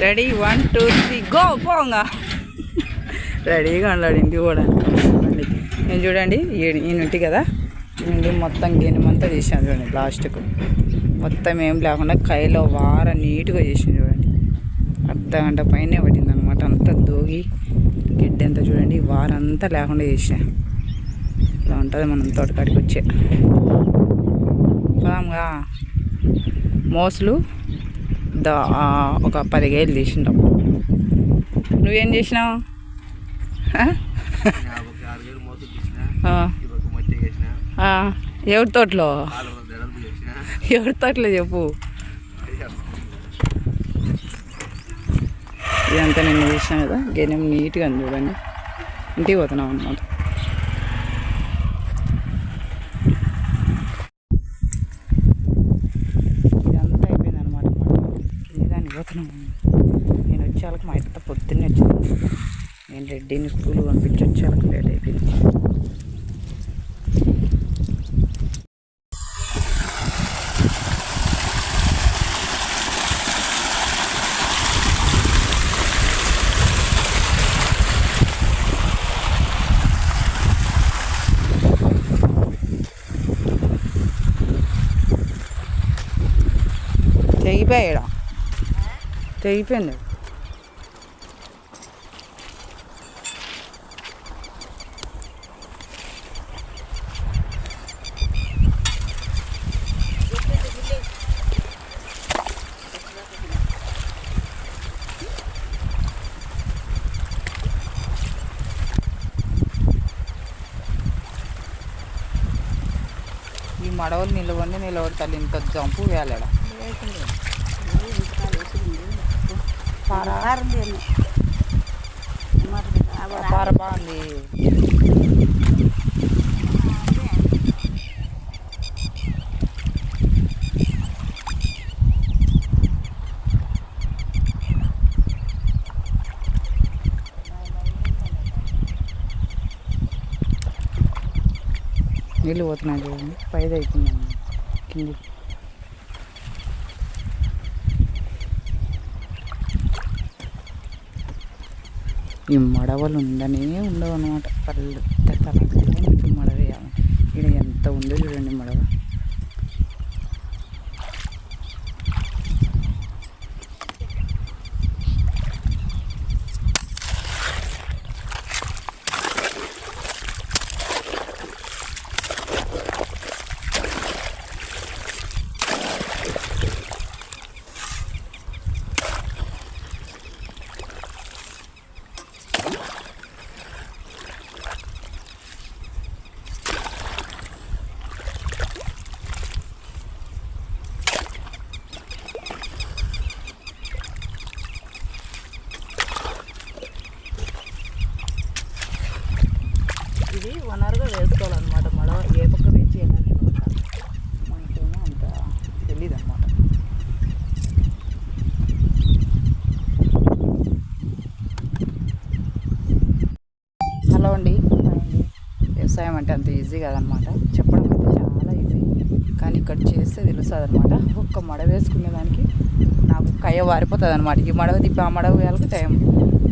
Ready one two three go పోంగా. రెడీగా ఉన్నాడు ఇంటికి కూడా బండికి నేను చూడండి ఈయన ఇంటి కదా. ఈయన మొత్తం గిన్నెమంతా చేసాను చూడండి లాస్ట్కు. మొత్తం ఏం లేకుండా కైలో వార నీట్గా చేసాను చూడండి. అర్ధ గంట పైనే పట్టింది అనమాట అంతా దోగి గిడ్డ అంతా చూడండి వారంతా లేకుండా చేసిన. ఇలా ఉంటుంది మనం తోటకాడికి వచ్చే. పదాంగా. మోసలు. పెద్ద ఒక పదిగేలు తీసినాం నువ్వేం చేసినావు? ఎవరి తోటలో? ఎవరి తోటలో చెప్పు. ఇదంతా నిన్న చేసినా కదా గెనం నీట్గా చూడండి. ఇంటికి పోతున్నాం అనమాట ఇదంతా అయిపోయింది అనమాట దాన్ని పోతున్నాం నేను వచ్చేళ్ళకి మా ఇత్త పొద్దున్నే వచ్చింది నేను రెడ్డిని స్కూల్ పంపించి వచ్చేళ్ళకి లేట్ అయిపోయింది. తెగిపోయాడా? తెగిపోయింది ఈ మడవలు నిలవండి నిలబడతాను ఇంత జంపు వేయాలడా పార పార బాగుంది. నీళ్ళు పోతున్నాయి చూడండి. పైది అవుతుంది కింది. ఈ మడవలు ఉండనే ఉండవు అనమాట పెద్ద తలకి మడవేయాలి. ఇక్కడ ఎంత ఉందో చూడండి మడవ ఇది వనరుగా వేసుకోవాలన్నమాట మడవ ఏ పక్క వేచి వెళ్ళాలి మనకేమో అంత తెలియదు అనమాట హలో అండి హాయ్ అండి వ్యవసాయం అంటే అంత ఈజీ కాదనమాట. చెప్పడం అంటే చాలా ఈజీ. కానీ ఇక్కడ చేస్తే తెలుస్తుంది అనమాట ఒక్క మడవ వేసుకునేదానికి నాకు కయ్య వారిపోతుంది అనమాట ఈ మడవ తిప్పి ఆ మడవ వేయాలకు టైం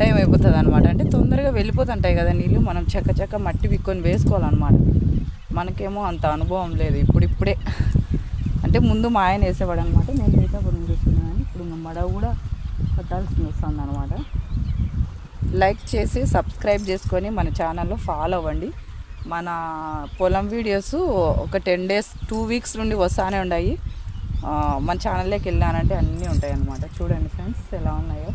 టైం అయిపోతుంది అనమాట అంటే తొందరగా వెళ్ళిపోతుంటాయి కదా నీళ్ళు మనం చక్క చక్క మట్టి విక్కొని వేసుకోవాలన్నమాట మనకేమో అంత అనుభవం లేదు ఇప్పుడిప్పుడే. అంటే ముందు మా ఆయన వేసేవాడు అనమాట నేను వేసేప్పుడు చూస్తున్నాను ఇప్పుడు మా మడవ కూడా కట్టాల్సి వస్తుంది అనమాట లైక్ చేసి సబ్స్క్రైబ్ చేసుకొని మన ఛానల్లో ఫాలో అవ్వండి. మన పొలం వీడియోస్ ఒక టెన్ డేస్ టూ వీక్స్ నుండి వస్తానే ఉన్నాయి మన ఛానల్లోకి వెళ్ళానంటే అన్నీ ఉంటాయి అన్నమాట చూడండి ఫ్రెండ్స్ ఎలా ఉన్నాయో.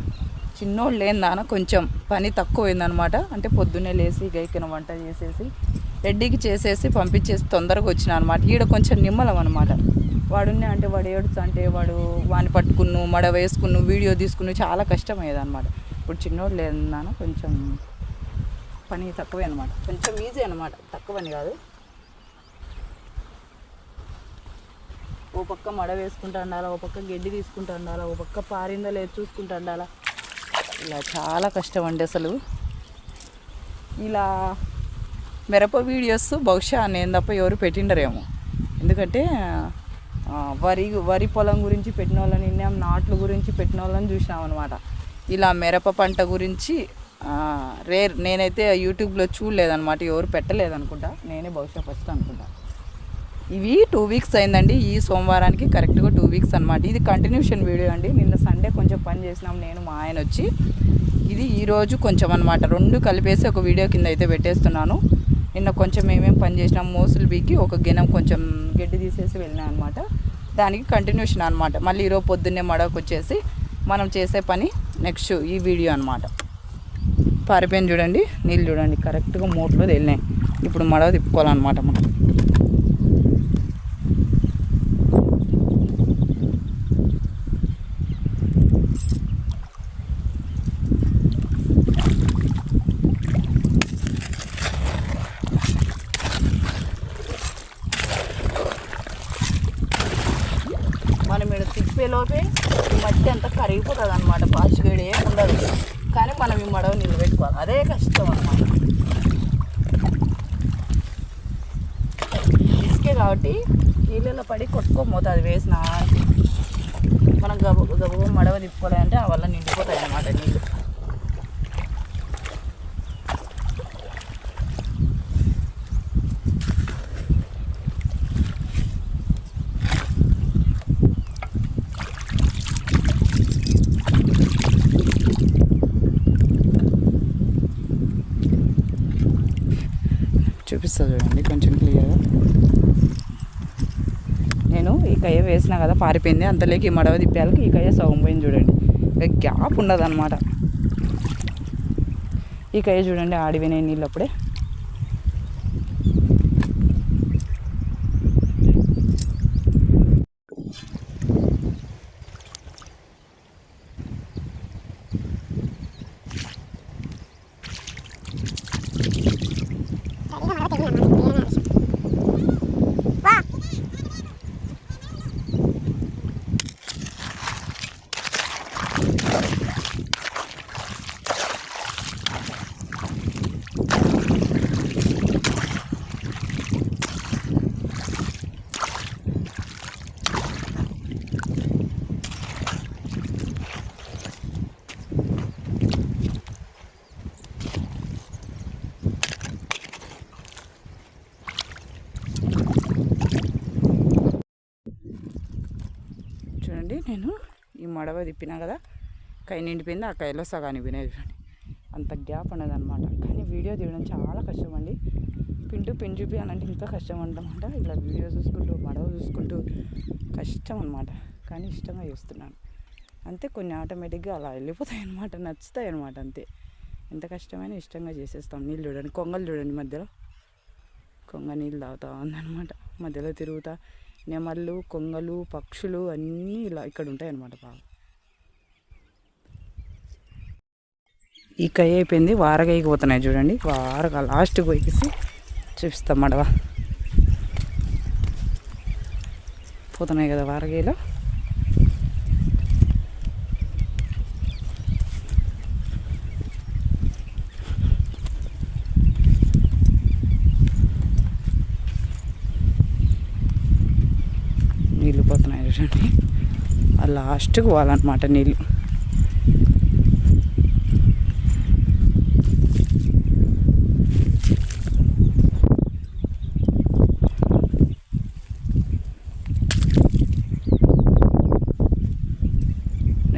చిన్నోళ్ళు లేదాన కొంచెం పని తక్కువైందనమాట అంటే పొద్దున్నే లేచి గైకిన వంట చేసేసి రెడ్డికి చేసేసి పంపించేసి తొందరగా వచ్చిన అనమాట ఈడ కొంచెం నిమ్మలం అనమాట వాడున్నే అంటే వాడు ఏడుస్తా అంటే వాడు వాని పట్టుకున్ను మడ వేసుకున్ను వీడియో తీసుకున్ను చాలా కష్టం అనమాట ఇప్పుడు చిన్నోడు లేదన్నాను కొంచెం పని తక్కువే అనమాట కొంచెం ఈజీ అనమాట తక్కువని కాదు. ఓ పక్క మడ వేసుకుంటా ఉండాలా ఓ పక్క గడ్డి తీసుకుంటా ఉండాలా ఓ పక్క పారిందా లేదు చూసుకుంటా ఉండాలా. ఇలా చాలా కష్టం అండి అసలు. ఇలా మిరప వీడియోస్ బహుశా నేను తప్ప ఎవరు పెట్టిండరేమో. ఎందుకంటే వరి వరి పొలం గురించి పెట్టిన వాళ్ళని విన్నాం నాట్లు గురించి పెట్టిన వాళ్ళని చూసినాం అనమాట ఇలా మిరప పంట గురించి రేర్ నేనైతే యూట్యూబ్లో చూడలేదనమాట ఎవరు పెట్టలేదనుకుంటా. నేనే బహుశా ఫస్ట్ అనుకుంటా. ఇవి టూ వీక్స్ అయిందండి ఈ సోమవారానికి కరెక్ట్గా టూ వీక్స్ అనమాట ఇది కంటిన్యూషన్ వీడియో అండి నిన్న సండే కొంచెం పని చేసినాం నేను మా ఆయన వచ్చి. ఇది ఈరోజు కొంచెం అనమాట రెండు కలిపేసి ఒక వీడియో కింద అయితే పెట్టేస్తున్నాను. నిన్న కొంచెం ఏమేమి పని చేసినాం మోసులు బీకి ఒక గినం కొంచెం గడ్డి తీసేసి వెళ్ళినా అనమాట దానికి కంటిన్యూషన్ అనమాట మళ్ళీ ఈరోజు పొద్దున్నే మడవకు వచ్చేసి మనం చేసే పని నెక్స్ట్ ఈ వీడియో అనమాట పారిపోయింది చూడండి నీళ్ళు చూడండి కరెక్ట్గా మోట్లో వెళ్ళినాయి. ఇప్పుడు మడవ తిప్పుకోవాలన్నమాట మనం ఇక్కడ తిప్పేలోపే ఈ మట్టి అంతా కరిగిపోతుంది అనమాట పాచిగడి ఏం ఉండదు కానీ మనం ఈ మడవ నిలబెట్టుకోవాలి అదే కష్టం అనమాట ఇసుకే కాబట్టి నీళ్ళలో పడి కొట్టుకోపోతుంది వేసిన మనం గబ గబు మడవ తిప్పుకోవాలంటే ఆ వల్ల నిండిపోతాయి అన్నమాట నీళ్ళు. చూపిస్తా చూడండి కొంచెం క్లియర్గా కయ్య వేసినా కదా పారిపోయింది. అంతలోకి ఈ మడవ తిప్పేయాలకి ఈ కయ్య సగం పోయింది చూడండి. ఇక గ్యాప్ ఉండదు అనమాట ఈ కయ్య చూడండి ఆడిపోయినాయి నీళ్ళు అప్పుడే చూడండి నేను ఈ మడవ తిప్పినా కదా కై నిండిపోయింది ఆ కైలో సగానికి వినేది అంత గ్యాప్ ఉన్నది అనమాట కానీ వీడియో తీయడం చాలా కష్టం అండి. పింటు పిండి చూపి అని అంటే ఇంకా కష్టం అనమాట ఇలా వీడియో చూసుకుంటూ మడవ చూసుకుంటూ కష్టం అనమాట కానీ ఇష్టంగా చేస్తున్నాను. అంతే కొన్ని ఆటోమేటిక్గా అలా వెళ్ళిపోతాయి అనమాట నచ్చుతాయి అనమాట అంతే. ఎంత కష్టమైనా ఇష్టంగా చేసేస్తాం. నీళ్ళు చూడండి కొంగలు చూడండి మధ్యలో. కొంగ నీళ్ళు తాగుతా ఉందన్నమాట. మధ్యలో తిరుగుతా నెమళ్ళు కొంగలు పక్షులు అన్నీ ఇలా ఇక్కడ ఉంటాయన్నమాట బాగా. ఈ కై అయిపోయింది వారగాయకి పోతున్నాయి చూడండి. వారగా లాస్ట్ పోయేసి చూపిస్తాం మడవ పోతున్నాయి కదా వారగాయలో నీళ్ళు పోతున్నాయి చూడండి ఆ లాస్ట్కి పోవాలన్నమాట నీళ్ళు.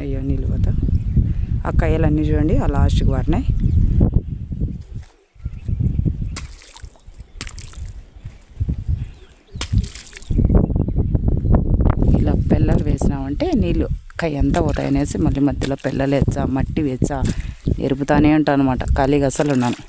అయ్యో నీళ్ళు పోతా. ఆ కయ్యలన్నీ చూడండి ఆ లాస్ట్కి వారినాయి ఇలా అంటే నీళ్ళు. కై ఎంత పోతాయి? అనేసి మళ్ళీ మధ్యలో పిల్లలు వేచ్చా మట్టి వేచ్చా? ఎరుపుతానే ఉంటాను అనమాట ఖాళీగా అసలు ఉన్నాను.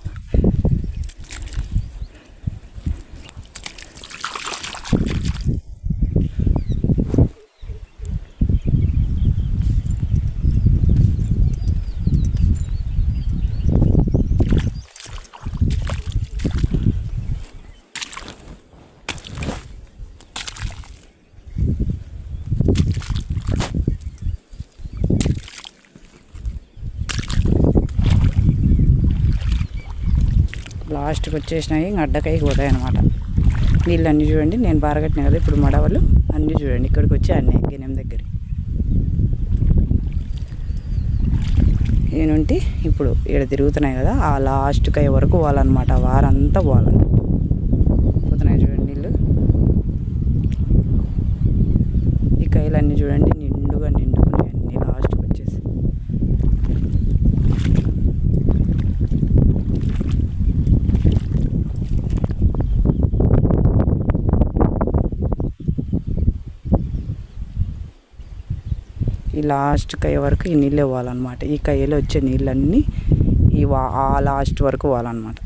లాస్ట్కి వచ్చేసినాయి. ఇంక అడ్డకాయకి పోతాయి అనమాట నీళ్ళు అన్నీ చూడండి నేను బారగట్టిన కదా ఇప్పుడు మడవలు. అన్నీ చూడండి ఇక్కడికి వచ్చి అన్నీ గిన్నెం దగ్గర. ఏనుంటి? ఇప్పుడు ఇక్కడ తిరుగుతున్నాయి కదా ఆ లాస్ట్ కై వరకు పోవాలన్నమాట. వారంతా పోవాలంట పోతున్నాయి చూడండి నీళ్ళు. ఈ కైలన్నీ చూడండి నిండుగా నిండుకున్నాయి అన్ని లాస్ట్కి వచ్చేసి ఈ లాస్ట్ కయ్య వరకు ఈ నీళ్ళు ఇవ్వాలన్నమాట ఈ కయ్యలో వచ్చే నీళ్ళన్నీ ఈ ఆ లాస్ట్ వరకు పోవాలన్నమాట.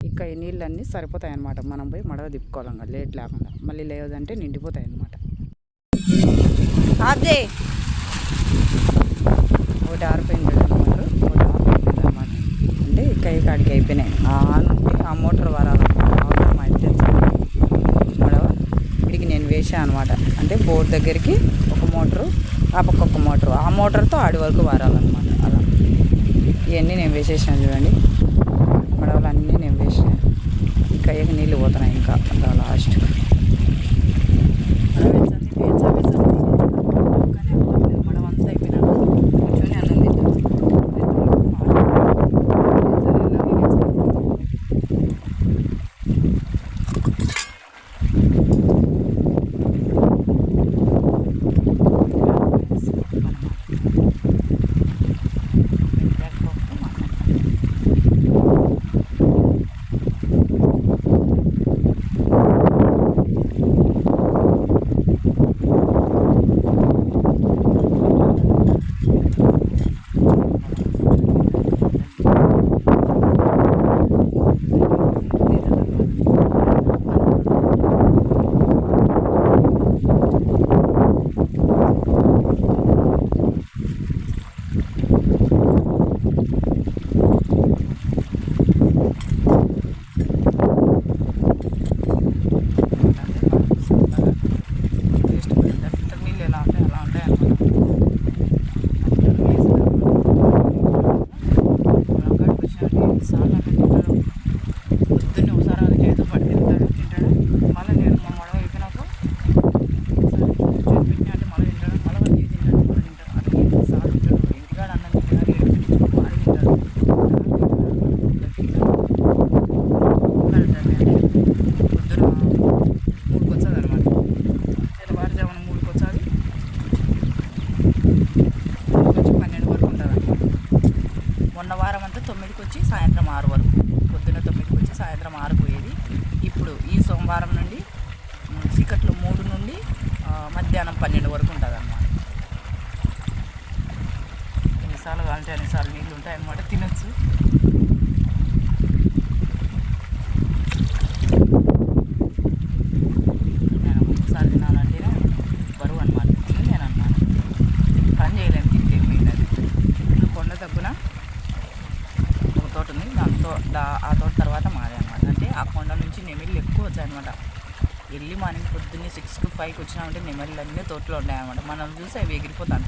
ఇక ఈ నీళ్ళన్నీ సరిపోతాయి అన్నమాట మనం పోయి మడవ తిప్పుకోవాలి లేట్ లేకుండా. మళ్ళీ లేదంటే నిండిపోతాయి అన్నమాట అదే ఒకటి ఆరిపోయింది మోటార్ ఒకటి ఆరిపోయింది అనమాట అంటే కై కాడికి అయిపోయినాయి. ఆ నుండి ఆ మోటార్ వరాలు అవతల మా ఇంటి మడవ ఇడికి నేను వేసాను అనమాట అంటే బోర్డు దగ్గరికి ఒక మోటరు ఆ పక్క ఒక మోటరు. ఆ మోటార్తో ఆడి వరకు వారాలన్నమాట అలా. ఇవన్నీ నేను వేసేసాను చూడండి. మడవలు అన్నీ నేను వేసాను. ఇంకా కయ్యకి నీళ్ళు పోతున్నాయి ఇంకా. లాస్ట్ ఉమ్, మూడు నుండి మధ్యాహ్నం పన్నెండు వరకు ఉంటుంది అన్నమాట ఎన్నిసార్లు కావాలంటే ఎన్నిసార్లు నీళ్ళు ఉంటాయన్నమాట తినచ్చు. తినొచ్చు నేను తినాలంటేనే బరువు నేను అన్నాను పని తింటే కొండ తగ్గున తోట ఉంది దాంతో దా ఆ తోట తర్వాత మాదే అనమాట అంటే ఆ కొండ నుంచి నెమిళ్ళు ఎక్కువ వచ్చాయన్నమాట. వెళ్ళి మార్నింగ్ పొద్దున్నే సిక్స్కి ఫైవ్కి వచ్చినామంటే నెమళ్ళు తోటలో ఉన్నాయన్నమాట. మనం చూసి అవి ఎగిరిపోతాం